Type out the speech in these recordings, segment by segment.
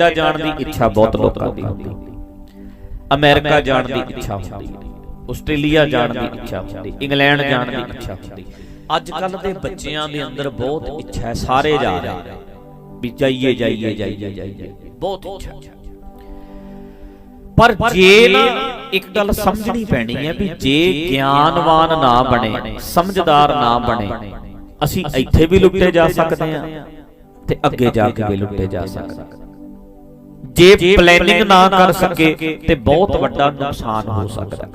Canada ਜਾਣ ਦੀ ਇੱਛਾ ਬਹੁਤ ਲੋਕਾਂ ਦੀ ਹੁੰਦੀ। ਅਮਰੀਕਾ ਜਾਣ ਦੀ ਇੱਛਾ ਹੁੰਦੀ। ਆਸਟ੍ਰੇਲੀਆ ਜਾਣ ਦੀ ਇੱਛਾ ਹੁੰਦੀ। ਇੰਗਲੈਂਡ ਜਾਣ ਦੀ ਇੱਛਾ ਹੁੰਦੀ। ਅੱਜ ਕੱਲ ਦੇ ਬੱਚਿਆਂ ਦੇ ਅੰਦਰ ਬਹੁਤ ਇੱਛਾ ਹੈ ਸਾਰੇ ਜਾ ਰਹੇ ਵੀ ਜਾਈਏ ਜਾਈਏ ਜਾਈਏ ਜਾਈਏ। ਬਹੁਤ ਇੱਛਾ। ਪਰ ਜੇ ਨਾ ਇੱਕ ਗੱਲ ਸਮਝਣੀ ਪੈਣੀ ਹੈ ਵੀ ਜੇ ਗਿਆਨਵਾਨ ਨਾ ਬਣੇ ਸਮਝਦਾਰ ਨਾ ਬਣੇ ਅਸੀਂ ਇੱਥੇ ਵੀ ਲੁੱਟੇ ਜਾ ਸਕਦੇ ਹਾਂ ਤੇ ਅੱਗੇ ਜਾ ਕੇ ਵੀ ਲੁੱਟੇ ਜਾ ਸਕਦੇ ਹਾਂ। ਜੇ ਪਲੈਨਿੰਗ ਨਾ ਕਰ ਸਕੇ ਤੇ ਬਹੁਤ ਵੱਡਾ ਨੁਕਸਾਨ ਹੋ ਸਕਦਾ।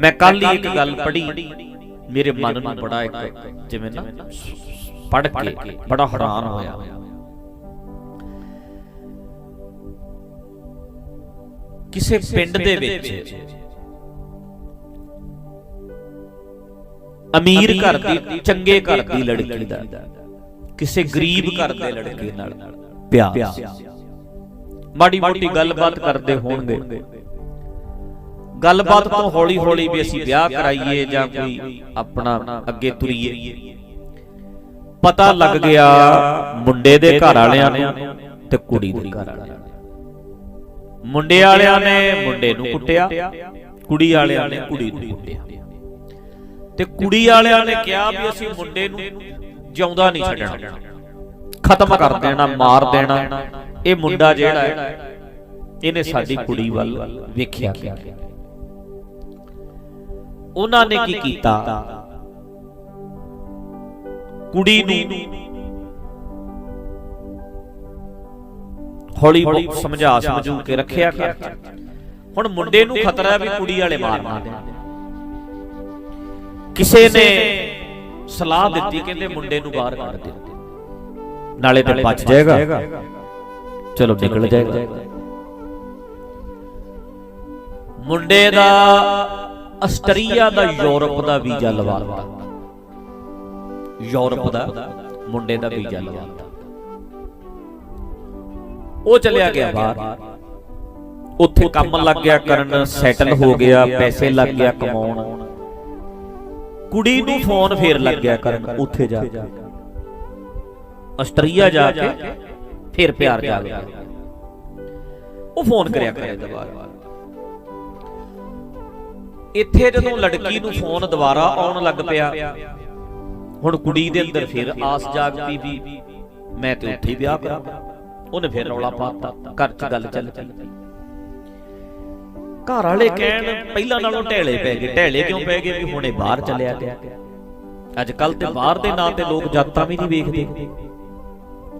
ਮੈਂ ਕੱਲ ਹੀ ਇੱਕ ਗੱਲ ਪੜ੍ਹੀ। ਮੇਰੇ ਮਨ ਨੂੰ ਬੜਾ ਇੱਕ ਜਿਵੇਂ ਨਾ ਪੜ੍ਹ ਕੇ ਬੜਾ ਹੈਰਾਨ ਹੋਇਆ। ਕਿਸੇ ਪਿੰਡ ਦੇ ਵਿੱਚ ਅਮੀਰ ਘਰ ਦੀ ਚੰਗੇ ਘਰ ਦੀ ਲੜਕੀ ਦਾ। ਕਿਸੇ ਗਰੀਬ ਘਰ ਦੇ ਲੜਕੇ ਨਾਲ ਪਿਆਰ। ਮਾੜੀ ਮੋਟੀ ਗੱਲਬਾਤ ਕਰਦੇ ਹੋਣਗੇ। ਗੱਲਬਾਤ ਤੋਂ ਹੌਲੀ ਹੌਲੀ ਵੀ ਅਸੀਂ ਵਿਆਹ ਕਰਾਈਏ ਜਾਂ ਕੋਈ ਆਪਣਾ ਅੱਗੇ ਤੁਰੀਏ। ਪਤਾ ਲੱਗ ਗਿਆ ਮੁੰਡੇ ਦੇ ਘਰ ਵਾਲਿਆਂ ਨੂੰ ਤੇ ਕੁੜੀ ਦੇ ਘਰ ਵਾਲਿਆਂ ਨੂੰ। ਮੁੰਡੇ ਵਾਲਿਆਂ ਨੇ ਮੁੰਡੇ ਨੂੰ ਕੁੱਟਿਆ, ਕੁੜੀ ਵਾਲਿਆਂ ਨੇ ਕੁੜੀ ਨੂੰ ਕੁੱਟਿਆ। ਤੇ ਕੁੜੀ ਵਾਲਿਆਂ ਨੇ ਕਿਹਾ ਵੀ ਅਸੀਂ ਮੁੰਡੇ ਨੂੰ ਜਿਉਂਦਾ ਨਹੀਂ ਛੱਡਣਾ। ਖਤਮ ਕਰ ਦੇਣਾ, ਮਾਰ ਦੇਣਾ। ਇਹ ਮੁੰਡਾ ਜਿਹੜਾ ਹੈ ਇਹਨੇ ਸਾਡੀ ਕੁੜੀ ਵੱਲ ਵੇਖਿਆ ਗਿਆ ਉਹਨਾਂ ਨੇ ਕੀ ਕੀਤਾ? ਕੁੜੀ ਨੂੰ ਹੌਲੀ ਸਮਝਾ ਸਮਝੂ ਕੇ ਰੱਖਿਆ ਕਰ ਹੁਣ ਮੁੰਡੇ ਨੂੰ ਖਤਰਾ ਹੈ ਵੀ ਕੁੜੀ ਵਾਲੇ ਮਾਰਨਾ ਦੇਣ। ਕਿਸੇ ਨੇ ਸਲਾਹ ਦਿੱਤੀ ਕਹਿੰਦੇ ਮੁੰਡੇ ਨੂੰ ਬਾਹਰ ਕੱਢ ਦੇ। ਨਾਲੇ ਤੇ ਬਚ ਜਾਏਗਾ। ਚਲੋ ਨਿਕਲ ਜਾਏਗਾ। ਮੁੰਡੇ ਦਾ ਆਸਟਰੀਆ ਦਾ ਯੂਰਪ ਦਾ ਵੀਜ਼ਾ ਲਵਾਤਾ। ਯੂਰਪ ਦਾ ਮੁੰਡੇ ਦਾ ਵੀਜ਼ਾ ਲਵਾਤਾ। ਉਹ ਚਲਿਆ ਗਿਆ ਬਾਹਰ। ਉੱਥੇ ਕੰਮ ਲੱਗ ਗਿਆ ਕਰਨ ਸੈਟਲ ਹੋ ਗਿਆ ਪੈਸੇ ਲੱਗ ਗਿਆ ਕਮਾਉਣ। ਕੁੜੀ ਨੂੰ ਫੋਨ ਫੇਰ ਲੱਗ ਗਿਆ ਕਰਨ ਉੱਥੇ ਜਾ ਕੇ। ਆਸਟਰੀਆ ਜਾ ਕੇ। ਫੇਰ ਪਿਆਰ ਜਾਗ ਗਿਆ ਉਹ ਫੋਨ ਕਰਿਆ ਕਰੇ ਦੁਬਾਰਾ। ਇੱਥੇ ਜਦੋਂ ਲੜਕੀ ਨੂੰ ਫੋਨ ਦੁਬਾਰਾ ਆਉਣ ਲੱਗ ਪਿਆ ਹੁਣ ਕੁੜੀ ਦੇ ਅੰਦਰ ਫਿਰ ਆਸ ਜਾਗ ਪਈ ਵੀ ਮੈਂ ਤੇ ਉੱਥੇ ਵਿਆਹ ਕਰਾਂਗਾ। ਉਹਨੇ ਫਿਰ ਰੌਲਾ ਪਾਤਾ ਘਰ 'ਚ ਗੱਲ ਚੱਲ ਪਈ। ਘਰ ਵਾਲੇ ਕਹਿਣ ਪਹਿਲਾਂ ਨਾਲੋਂ ਢੇਲੇ ਪੈ ਗਏ। ਢੇਲੇ ਕਿਉਂ ਪੈ ਗਏ ਵੀ ਹੁਣੇ ਬਾਹਰ ਚੱਲਿਆ ਗਿਆ। ਅੱਜ ਕੱਲ ਤੇ ਬਾਹਰ ਦੇ ਨਾਂ ਤੇ ਲੋਕ ਜਾਤਾਂ ਵੀ ਨਹੀਂ ਵੇਖਦੇ।